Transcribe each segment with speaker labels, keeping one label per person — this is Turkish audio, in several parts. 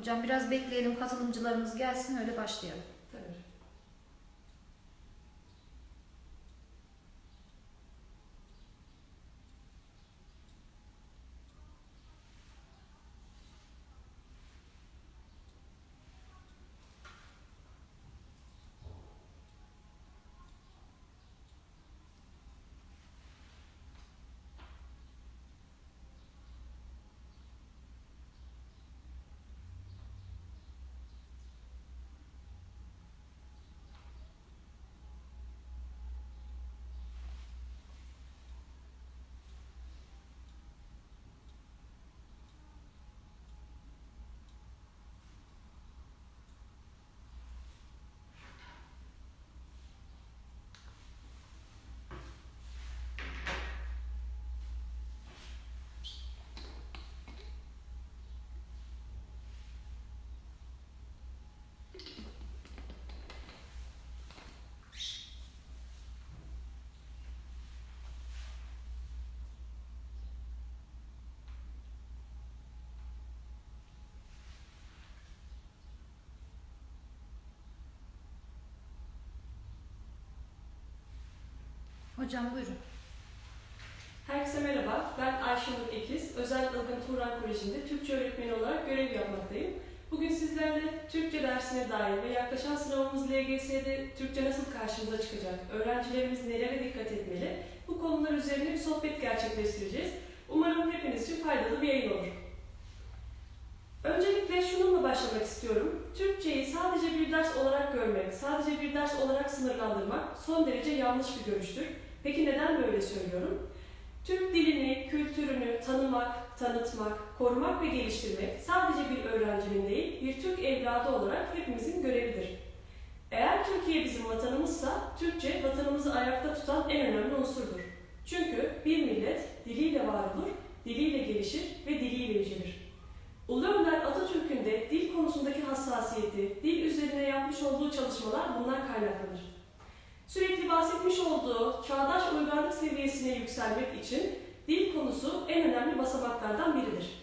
Speaker 1: Hocam biraz bekleyelim katılımcılarımız gelsin öyle başlayalım.
Speaker 2: Tabii.
Speaker 1: Hocam buyurun.
Speaker 2: Herkese merhaba, ben Ayşenur Ekiz, Özel Ilgın Turan Koleji'nde Türkçe öğretmeni olarak görev yapmaktayım. Bugün sizlerle Türkçe dersine dair ve yaklaşan sınavımız LGS'de Türkçe nasıl karşımıza çıkacak, öğrencilerimiz nelere dikkat etmeli, bu konular üzerine bir sohbet gerçekleştireceğiz. Umarım hepiniz için faydalı bir yayın olur. Öncelikle şununla başlamak istiyorum. Türkçeyi sadece bir ders olarak görmek, sadece bir ders olarak sınırlandırmak son derece yanlış bir görüştür. Peki neden böyle söylüyorum? Türk dilini, kültürünü tanımak, tanıtmak, korumak ve geliştirmek sadece bir öğrencinin değil, bir Türk evladı olarak hepimizin görevidir. Eğer Türkiye bizim vatanımızsa, Türkçe vatanımızı ayakta tutan en önemli unsurdur. Çünkü bir millet diliyle var olur, diliyle gelişir ve diliyle yücelir. Ulu Önder Atatürk'ün de dil konusundaki hassasiyeti, dil üzerine yapmış olduğu çalışmalar bundan kaynaklanır. Sürekli bahsetmiş olduğu çağdaş uygarlık seviyesine yükselmek için dil konusu en önemli basamaklardan biridir.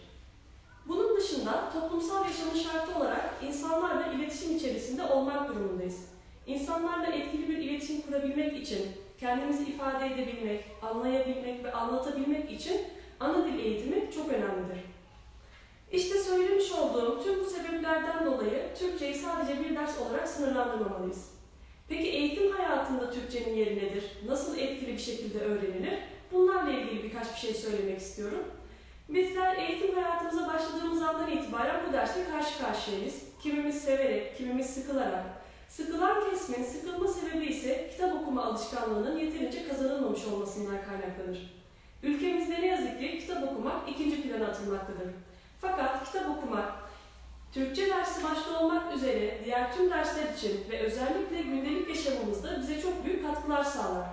Speaker 2: Bunun dışında toplumsal yaşamın şartı olarak insanlarla iletişim içerisinde olmak durumundayız. İnsanlarla etkili bir iletişim kurabilmek için, kendimizi ifade edebilmek, anlayabilmek ve anlatabilmek için ana dil eğitimi çok önemlidir. İşte söylemiş olduğum tüm bu sebeplerden dolayı Türkçeyi sadece bir ders olarak sınırlandırmamalıyız. Peki eğitim hayatında Türkçenin yeri nedir? Nasıl etkili bir şekilde öğrenilir? Bunlarla ilgili birkaç bir şey söylemek istiyorum. Bizler eğitim hayatımıza başladığımız andan itibaren bu derste karşı karşıyayız. Kimimiz severek, kimimiz sıkılarak. Sıkılan kesimin sıkılma sebebi ise kitap okuma alışkanlığının yeterince kazanılmamış olmasından kaynaklanır. Ülkemizde ne yazık ki kitap okumak ikinci plana atılmaktadır. Fakat kitap okumak, Türkçe dersi başta olmak üzere diğer tüm dersler için ve özellikle gündelik yaşamımızda bize çok büyük katkılar sağlar.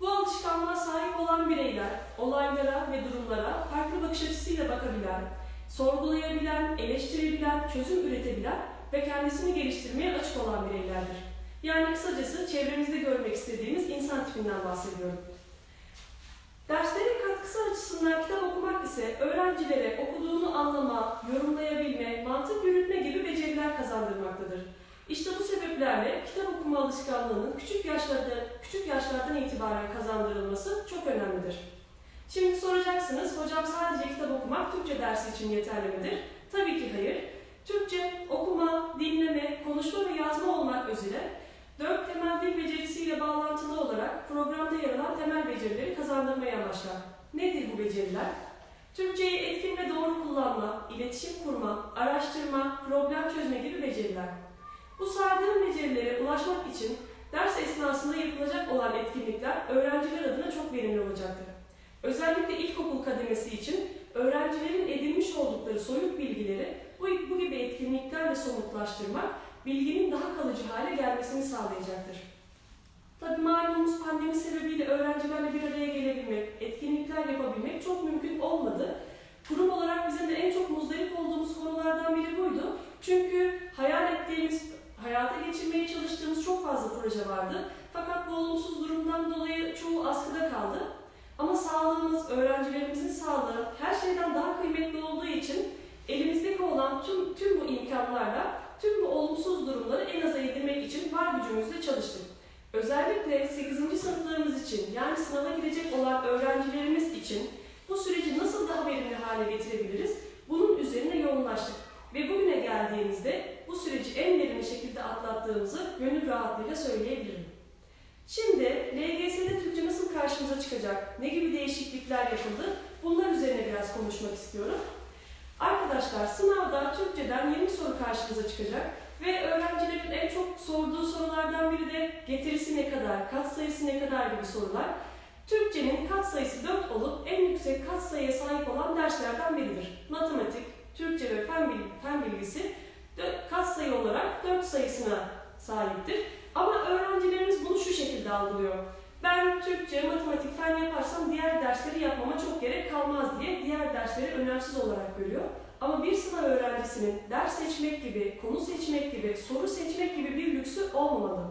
Speaker 2: Bu alışkanlığa sahip olan bireyler, olaylara ve durumlara farklı bakış açısıyla bakabilen, sorgulayabilen, eleştirebilen, çözüm üretebilen ve kendisini geliştirmeye açık olan bireylerdir. Yani kısacası çevremizde görmek istediğimiz insan tipinden bahsediyorum. Açısından kitap okumak ise öğrencilere okuduğunu anlama, yorumlayabilme, mantık yürütme gibi beceriler kazandırmaktadır. İşte bu sebeplerle kitap okuma alışkanlığının küçük yaşlarda, küçük yaşlardan itibaren kazandırılması çok önemlidir. Şimdi soracaksınız, hocam sadece kitap okumak Türkçe dersi için yeterli midir? Tabii ki hayır. Türkçe okuma, dinleme, konuşma ve yazma olmak üzere dört temel dil becerisiyle bağlantılı olarak programda yer alan temel becerileri kazandırmaya amaçlar. Nedir bu beceriler? Türkçeyi etkin ve doğru kullanma, iletişim kurma, araştırma, problem çözme gibi beceriler. Bu saydığım becerilere ulaşmak için ders esnasında yapılacak olan etkinlikler öğrenciler adına çok verimli olacaktır. Özellikle ilkokul kademesi için öğrencilerin edinmiş oldukları soyut bilgileri bu, bu gibi etkinliklerle somutlaştırmak bilginin daha kalıcı hale gelmesini sağlayacaktır. Tabi malumunuz pandemi sebebiyle öğrencilerle bir araya gelebilmek, etkinlikler yapabilmek çok mümkün olmadı. Kurum olarak bizim de en çok muzdarip olduğumuz konulardan biri buydu. Çünkü hayal ettiğimiz, hayata geçirmeye çalıştığımız çok fazla proje vardı. Fakat bu olumsuz durumdan dolayı çoğu askıda kaldı. Ama sağlığımız, öğrencilerimizin sağlığı her şeyden daha kıymetli olduğu için elimizdeki olan tüm, tüm bu imkanlarla tüm bu olumsuz durumları en aza indirmek için var gücümüzle çalıştık. Özellikle 8. sınıflarımız için yani sınava girecek olan öğrencilerimiz için bu süreci nasıl daha verimli hale getirebiliriz? Bunun üzerine yoğunlaştık. Ve bugüne geldiğimizde bu süreci en verimli şekilde atlattığımızı gönül rahatlığıyla söyleyebilirim. Şimdi LGS'de Türkçe nasıl karşımıza çıkacak, ne gibi değişiklikler yapıldı bunlar üzerine biraz konuşmak istiyorum. Arkadaşlar sınavda Türkçeden 20 soru karşımıza çıkacak ve öğrencilerin en çok sorduğu sorulardan biri de getirisi ne kadar, katsayısı ne kadar gibi sorular. Türkçenin katsayısı 4 olup en yüksek katsayıya sahip olan derslerden biridir. Matematik, Türkçe ve fen, bil- fen bilgisi katsayı olarak 4 sayısına sahiptir. Ama öğrencilerimiz bunu şu şekilde algılıyor. Ben Türkçe, matematik, fen yaparsam diğer dersleri yapmama çok gerek kalmaz diye diğer dersleri önemsiz olarak görüyor. Ama bir sınav öğrencisinin ders seçmek gibi, konu seçmek gibi, soru seçmek gibi bir lüksü olmamalı.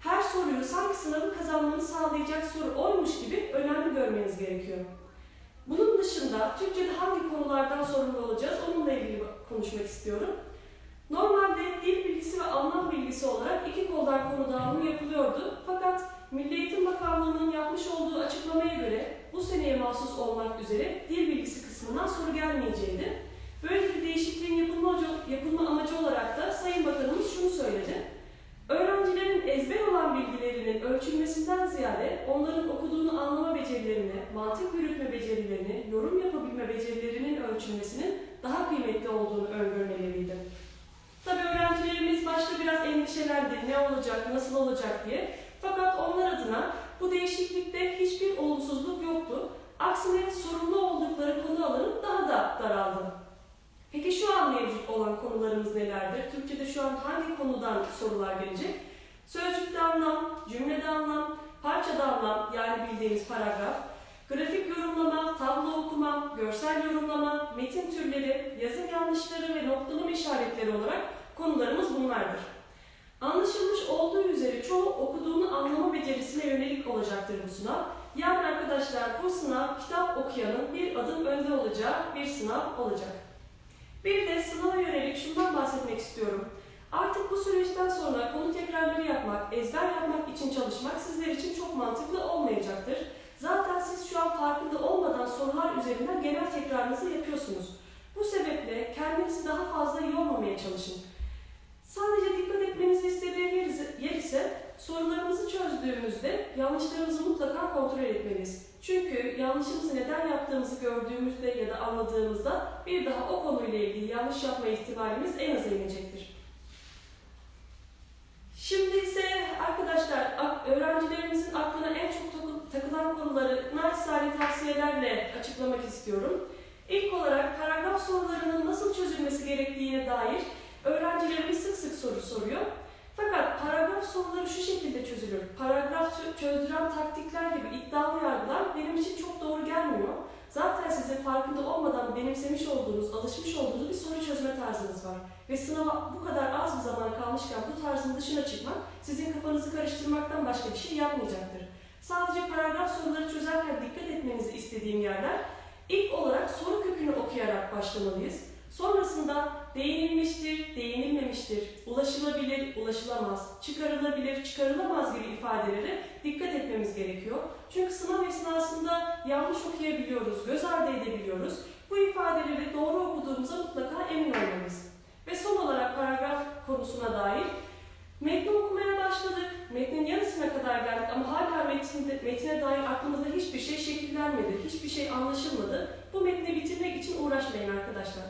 Speaker 2: Her soruyu sanki sınavı kazanmanı sağlayacak soru oymuş gibi önemli görmeniz gerekiyor. Bunun dışında Türkçe'de hangi konulardan sorumlu olacağız onunla ilgili konuşmak istiyorum. Normalde dil bilgisi ve anlam bilgisi olarak iki koldan konu dağılımı yapılıyordu. Fakat Milli Eğitim Bakanlığı'nın yapmış olduğu açıklamaya göre bu seneye mahsus olmak üzere dil bilgisi kısmından soru gelmeyeceğiydi. Böyle bir değişikliğin yapılma, yapılma amacı olarak da Sayın Bakanımız şunu söyledi. Öğrencilerin ezber olan bilgilerinin ölçülmesinden ziyade onların okuduğunu anlama becerilerini, mantık yürütme becerilerini, yorum yapabilme becerilerinin ölçülmesinin daha kıymetli olduğunu öngörmeleriydi. Tabii öğrencilerimiz başta biraz endişelendi, ne olacak, nasıl olacak diye. Fakat onlar adına bu değişiklikte hiçbir olumsuzluk yoktu. Aksine sorumlu oldukları konu alanı daha da daraldı. Peki şu an mevcut olan konularımız nelerdir? Türkçe'de şu an hangi konudan sorular gelecek? Sözcükte anlam, cümlede anlam, parçada anlam yani bildiğimiz paragraf, grafik yorumlama, tablo okuma, görsel yorumlama, metin türleri, yazım yanlışları ve noktalama işaretleri olarak konularımız bunlardır. Anlaşılmış olduğu üzere çoğu okuduğunu anlama becerisine yönelik olacaktır bu sınav. Yani arkadaşlar bu sınav kitap okuyanın bir adım önde olacağı bir sınav olacak. Bir de sınava yönelik şundan bahsetmek istiyorum. Artık bu süreçten sonra konu tekrarları yapmak, ezber yapmak için çalışmak sizler için çok mantıklı olmayacaktır. Zaten siz şu an farkında olmadan sorular üzerinden genel tekrarınızı yapıyorsunuz. Bu sebeple kendinizi daha fazla yormamaya çalışın. Sadece dikkat etmenizi istediğim yer ise- sorularımızı çözdüğümüzde yanlışlarımızı mutlaka kontrol etmeliyiz. Çünkü yanlışımızı neden yaptığımızı gördüğümüzde ya da anladığımızda bir daha o konuyla ilgili yanlış yapma ihtimalimiz en aza inecektir. Şimdi ise arkadaşlar öğrencilerimizin aklına en çok takı- takılan konuları naçizane tavsiyelerle açıklamak istiyorum. İlk olarak paragraf sorularının nasıl çözülmesi gerektiğine dair öğrencilerimiz sık sık soru soruyor. Fakat paragraf soruları şu şekilde çözülür. Paragraf çö- çözdüren taktikler gibi iddialı yargılar benim için çok doğru gelmiyor. Zaten sizin farkında olmadan benimsemiş olduğunuz, alışmış olduğunuz bir soru çözme tarzınız var. Ve sınava bu kadar az bir zaman kalmışken bu tarzın dışına çıkmak sizin kafanızı karıştırmaktan başka bir şey yapmayacaktır. Sadece paragraf soruları çözerken dikkat etmenizi istediğim yerler ilk olarak soru kökünü okuyarak başlamalıyız. Sonrasında değinilmiştir, değinilmemiştir, ulaşılabilir, ulaşılamaz, çıkarılabilir, çıkarılamaz gibi ifadelere dikkat etmemiz gerekiyor. Çünkü sınav esnasında yanlış okuyabiliyoruz, göz ardı edebiliyoruz. Bu ifadeleri doğru okuduğumuza mutlaka emin olmalıyız. Ve son olarak paragraf konusuna dair metni okumaya başladık. Metnin yarısına kadar geldik ama hala metinde, metine dair aklımızda hiçbir şey şekillenmedi, hiçbir şey anlaşılmadı. Bu metni bitirmek için uğraşmayın arkadaşlar.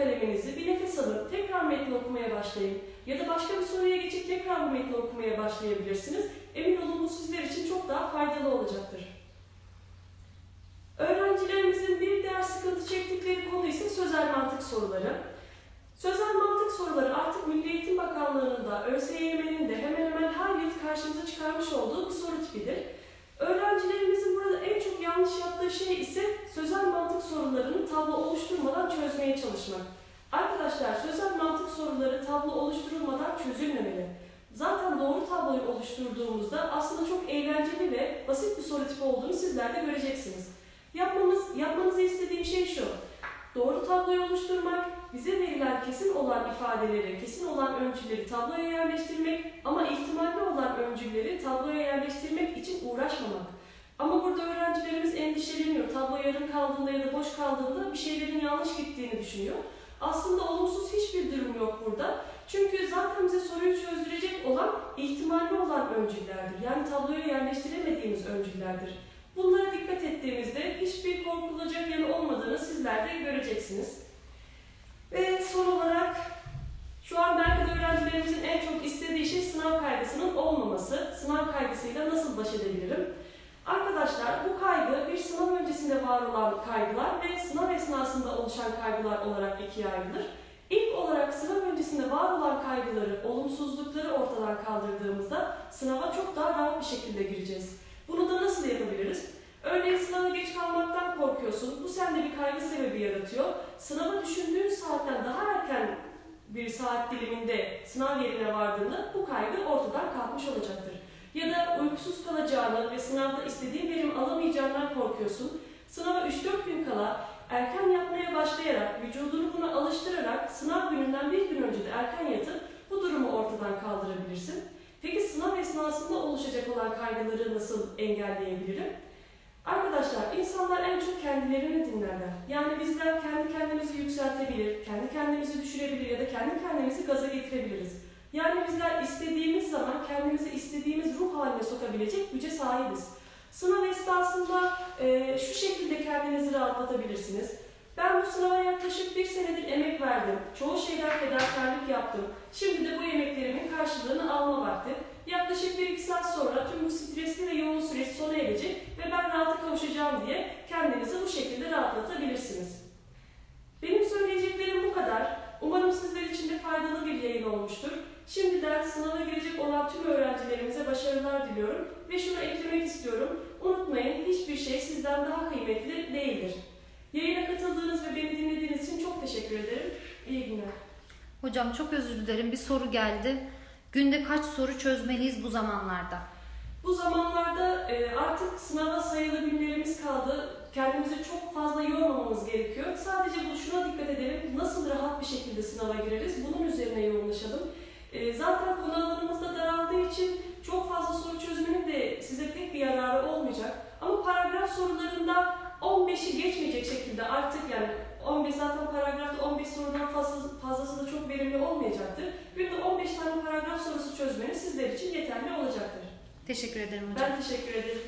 Speaker 2: Kaleminizi, bir nefes alın, tekrar metni okumaya başlayın. Ya da başka bir soruya geçip tekrar bu metni okumaya başlayabilirsiniz. Emin olun bu sizler için çok daha faydalı olacaktır. Öğrencilerimizin bir diğer sıkıntı çektikleri konu ise sözel mantık soruları. Sözel mantık soruları artık Milli Eğitim Bakanlığı'nın da, ÖSYM'nin de hemen hemen her yıl karşımıza çıkarmış olduğu bir soru tipidir. Öğrencilerimizin burada en çok yanlış yaptığı şey ise sözel mantık sorularını tablo oluşturmadan çözmeye çalışmak. Arkadaşlar sözel mantık soruları tablo oluşturulmadan çözülmemeli. Zaten doğru tabloyu oluşturduğumuzda aslında çok eğlenceli ve basit bir soru tipi olduğunu sizler de göreceksiniz. Yapmamız, yapmanızı istediğim şey şu. Doğru tabloyu oluşturmak, bize verilen kesin olan ifadeleri, kesin olan öncülleri tabloya yerleştirmek ama ihtimalli olan öncülleri tabloya yerleştirmek için uğraşmamak. Ama burada öğrencilerimiz endişeleniyor. Tablo yarım kaldığında ya da boş kaldığında bir şeylerin yanlış gittiğini düşünüyor. Aslında olumsuz hiçbir durum yok burada. Çünkü zaten bize soruyu çözdürecek olan ihtimalli olan öncüllerdir. Yani tabloya yerleştiremediğimiz öncüllerdir. Bunlara dikkat ettiğimizde hiçbir korkulacak yanı olmadığını sizler de göreceksiniz. Ve son olarak şu an belki de öğrencilerimizin en çok istediği şey sınav kaygısının olmaması. Sınav kaygısıyla nasıl baş edebilirim? Arkadaşlar bu kaygı bir sınav öncesinde var olan kaygılar ve sınav esnasında oluşan kaygılar olarak ikiye ayrılır. İlk olarak sınav öncesinde var olan kaygıları, olumsuzlukları ortadan kaldırdığımızda sınava çok daha rahat bir şekilde gireceğiz. Bunu da nasıl yapabiliriz? Örneğin sınava geç kalmaktan korkuyorsun. Bu sende bir kaygı sebebi yaratıyor. Sınava düşündüğün saatten daha erken bir saat diliminde sınav yerine vardığında bu kaygı ortadan kalkmış olacaktır. Ya da uykusuz kalacağını ve sınavda istediğin verim alamayacağından korkuyorsun. Sınava 3-4 gün kala erken yatmaya başlayarak, vücudunu buna alıştırarak sınav gününden bir gün önce de erken yatıp bu durumu ortadan kaldırabilirsin. Peki sınav esnasında oluşacak olan kaygıları nasıl engelleyebilirim? Arkadaşlar insanlar en çok kendilerini dinlerler. Yani bizler kendi kendimizi yükseltebilir, kendi kendimizi düşürebilir ya da kendi kendimizi gaza getirebiliriz. Yani bizler istediğimiz zaman kendimizi istediğimiz ruh haline sokabilecek güce sahibiz. Sınav esnasında e, şu şekilde kendinizi rahatlatabilirsiniz. Ben bu sınava yaklaşık bir senedir emek verdim. Çoğu şeyden fedakarlık yaptım. Şimdi de bu emeklerimin karşılığını alma vakti. Yaklaşık 1-2 saat sonra tüm bu stresli ve yoğun süreç sona erecek ve ben rahata kavuşacağım diye kendinizi bu şekilde rahatlatabilirsiniz. Benim söyleyeceklerim bu kadar. Umarım sizler için de faydalı bir yayın olmuştur. Şimdiden sınava girecek olan tüm öğrencilerimize başarılar diliyorum ve şunu eklemek istiyorum. Unutmayın hiçbir şey sizden daha kıymetli değildir. Yayına katıldığınız ve beni dinlediğiniz için çok teşekkür ederim. İyi günler.
Speaker 1: Hocam çok özür dilerim bir soru geldi. Günde kaç soru çözmeliyiz bu zamanlarda?
Speaker 2: Bu zamanlarda e, artık sınava sayılı günlerimiz kaldı. Kendimizi çok fazla yormamamız gerekiyor. Sadece bu şuna dikkat edelim. Nasıl rahat bir şekilde sınava gireriz? Bunun üzerine yoğunlaşalım. E, zaten konu alanımız da daraldığı için çok fazla soru çözmenin de size pek bir yararı olmayacak. Ama paragraf sorularında 15'i geçmeyecek şekilde artık yani 15 zaten paragrafta 15 sorudan fazla, fazlası da çok verimli olmayacaktır. Günde 15 tane paragraf sorusu çözmeniz sizler için yeterli olacaktır.
Speaker 1: Teşekkür ederim hocam.
Speaker 2: Ben teşekkür ederim.